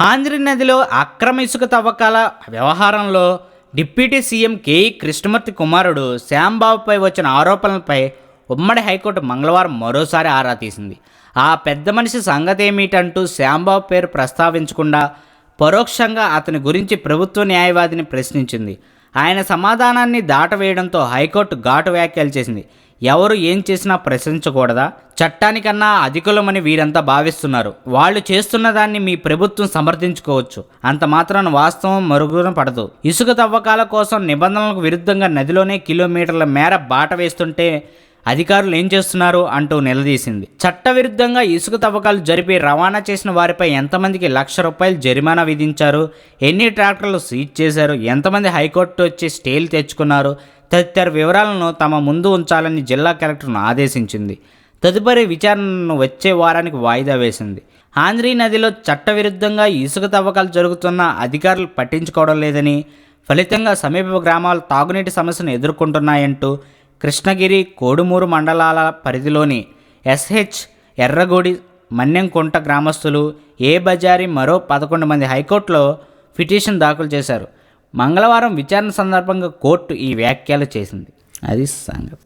ఆంధ్రి నదిలో అక్రమ ఇసుక తవ్వకాల వ్యవహారంలో డిప్యూటీ సీఎం కేఈ కృష్ణమూర్తి కుమారుడు శ్యాంబాబుపై వచ్చిన ఆరోపణలపై ఉమ్మడి హైకోర్టు మంగళవారం మరోసారి ఆరా తీసింది. ఆ పెద్ద మనిషి సంగతి ఏమిటంటూ శ్యాంబాబు పేరు ప్రస్తావించకుండా పరోక్షంగా అతని గురించి ప్రభుత్వ న్యాయవాదిని ప్రశ్నించింది. ఆయన సమాధానాన్ని దాటవేయడంతో హైకోర్టు ఘాటు వ్యాఖ్యలు చేసింది. ఎవరు ఏం చేసినా ప్రశ్నించకూడదా? చట్టానికన్నా అధికులమని వీరంతా భావిస్తున్నారు. వాళ్ళు చేస్తున్న దాన్ని మీ ప్రభుత్వం సమర్థించుకోవచ్చు. అంత మాత్రాన వాస్తవం మరుగున పడదు. ఇసుక తవ్వకాల కోసం నిబంధనలకు విరుద్ధంగా నదిలోనే కిలోమీటర్ల మేర బాట వేస్తుంటే అధికారులు ఏం చేస్తున్నారు అంటూ నిలదీసింది. చట్టవిరుద్ధంగా ఇసుక తవ్వకాలు జరిపి రవాణా చేసిన వారిపై ఎంతమందికి లక్ష రూపాయలు జరిమానా విధించారు? ఎన్ని ట్రాక్టర్లు సీజ్ చేశారు? ఎంతమంది హైకోర్టు వచ్చి స్టేలు తెచ్చుకున్నారు? తదితర వివరాలను తమ ముందు ఉంచాలని జిల్లా కలెక్టర్ను ఆదేశించింది. తదుపరి విచారణను వచ్చే వారానికి వాయిదా వేసింది. ఆంధ్రీ నదిలో చట్టవిరుద్ధంగా ఇసుక తవ్వకాలు జరుగుతున్న అధికారులు పట్టించుకోవడం లేదని ఫలితంగా సమీప గ్రామాలు తాగునీటి సమస్యను ఎదుర్కొంటున్నాయంటూ కృష్ణగిరి కోడుమూరు మండలాల పరిధిలోని ఎస్హెచ్ ఎర్రగూడి మన్యంకుంట గ్రామస్తులు ఏ బజారి మరో పదకొండు మంది హైకోర్టులో పిటిషన్ దాఖలు చేశారు. మంగళవారం విచారణ సందర్భంగా కోర్టు ఈ వ్యాఖ్యలు చేసింది. అది సంగతి.